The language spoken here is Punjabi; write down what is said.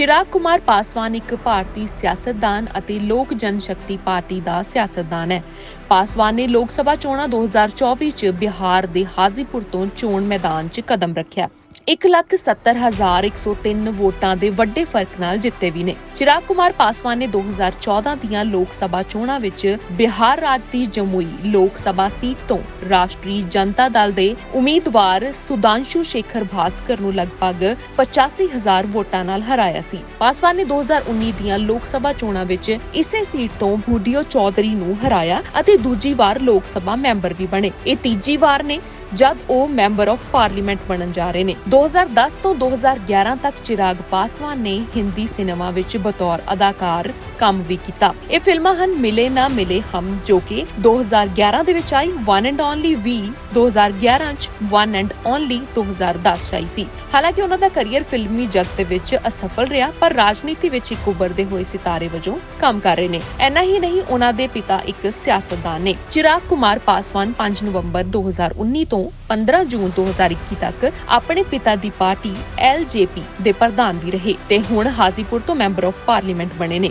ਚਿਰਾਗ ਕੁਮਾਰ ਪਾਸਵਾਨ ਇੱਕ ਭਾਰਤੀ ਸਿਆਸਤਦਾਨ ਅਤੇ ਲੋਕ ਜਨ ਸ਼ਕਤੀ ਪਾਰਟੀ ਦਾ ਸਿਆਸਤਦਾਨ ਹੈ। ਪਾਸਵਾਨ ਨੇ ਲੋਕ ਸਭਾ ਚੋਣਾਂ 2024 ਚ ਬਿਹਾਰ ਦੇ ਹਾਜ਼ੀਪੁਰ ਤੋਂ ਚੋਣ ਮੈਦਾਨ 'ਚ ਕਦਮ ਰੱਖਿਆ। 170103 ਵੋਟਾਂ ਦੇ ਵੱਡੇ ਫ਼ਰਕ ਨਾਲ ਜਿੱਤੇ ਵੀ ਨੇ। ਚਿਰਾਗ ਕੁਮਾਰ ਪਾਸਵਾਨ ਨੇ 2014 ਦੀਆਂ ਲੋਕ ਸਭਾ ਚੋਣਾਂ ਵਿੱਚ ਬਿਹਾਰ ਰਾਜ ਦੀ ਜਮੂਈ ਲੋਕ ਸਭਾ ਸੀਟ ਤੋਂ ਰਾਸ਼ਟਰੀ ਜਨਤਾ ਦਲ ਦੇ ਉਮੀਦਵਾਰ ਸੁਦਾਂਸ਼ੂ ਸ਼ੇਖਰ ਭਾਸਕਰ ਨੂੰ ਲਗਭਗ 85000 ਵੋਟਾਂ ਨਾਲ ਹਰਾਇਆ ਸੀ। ਪਾਸਵਾਨ ਨੇ 2019 ਦੀਆਂ ਲੋਕ ਸਭਾ ਚੋਣਾਂ ਵਿੱਚ ਇਸੇ ਸੀਟ ਤੋਂ ਭੂਡੀਓ ਚੌਧਰੀ ਨੂੰ ਹਰਾਇਆ ਅਤੇ ਦੂਜੀ ਵਾਰ ਲੋਕ ਸਭਾ ਮੈਂਬਰ ਵੀ ਬਣੇ। ਇਹ ਤੀਜੀ ਵਾਰ ਨੇ ਜਦ ਉਹ ਮੈਂਬਰ ਆਫ ਪਾਰਲੀਮੈਂਟ ਬਣਨ ਜਾ ਰਹੇ ਨੇ। 2010 ਤੋਂ 2011 ਤੱਕ ਚਿਰਾਗ ਪਾਸਵਾਨ ਨੇ ਹਿੰਦੀ ਸਿਨੇਮਾ ਵਿੱਚ ਬਤੌਰ ਅਦਾਕਾਰ ਕੰਮ ਵੀ ਕੀਤਾ। ਇਹ ਫਿਲਮਾਂ ਹਨ ਮਿਲੇ ਨਾ ਮਿਲੇ ਹਮ, ਜੋ ਕਿ 2011 ਦੇ ਵਿੱਚ ਆਈ ਵਨ ਐਂਡ ਓਨਲੀ ਵੀ 2011 ਚ ਵਨ ਐਂਡ ਓਨਲੀ 2010 ਚ ਆਈ ਸੀ। ਹਾਲਾਂਕਿ ਉਹਨਾਂ ਦਾ ਕੈਰੀਅਰ ਫਿਲਮੀ ਜਗਤ ਦੇ ਵਿੱਚ ਅਸਫਲ ਰਿਹਾ, ਪਰ ਰਾਜਨੀਤੀ ਵਿੱਚ ਇੱਕ ਉੱਭਰਦੇ ਹੋਏ ਸਿਤਾਰੇ ਵਜੋਂ ਕੰਮ ਕਰ ਰਹੇ ਨੇ। ਐਨਾ ਹੀ ਨਹੀਂ, ਉਹਨਾਂ ਦੇ ਪਿਤਾ ਇੱਕ ਸਿਆਸਤਦਾਨ ਨੇ। ਚਿਰਾਗ ਕੁਮਾਰ ਪਾਸਵਾਨ 5 ਨਵੰਬਰ 2019 ਤੋਂ 15 ਜੂਨ 2021 ਤੱਕ ਆਪਣੇ ਪਿਤਾ ਦੀ ਪਾਰਟੀ ਐਲਜੇਪੀ ਦੇ ਪ੍ਰਧਾਨ ਵੀ ਰਹੇ ਤੇ ਹੁਣ ਹਾਜ਼ੀਪੁਰ ਤੋਂ ਮੈਂਬਰ ਆਫ ਪਾਰਲੀਮੈਂਟ ਬਣੇ ਨੇ।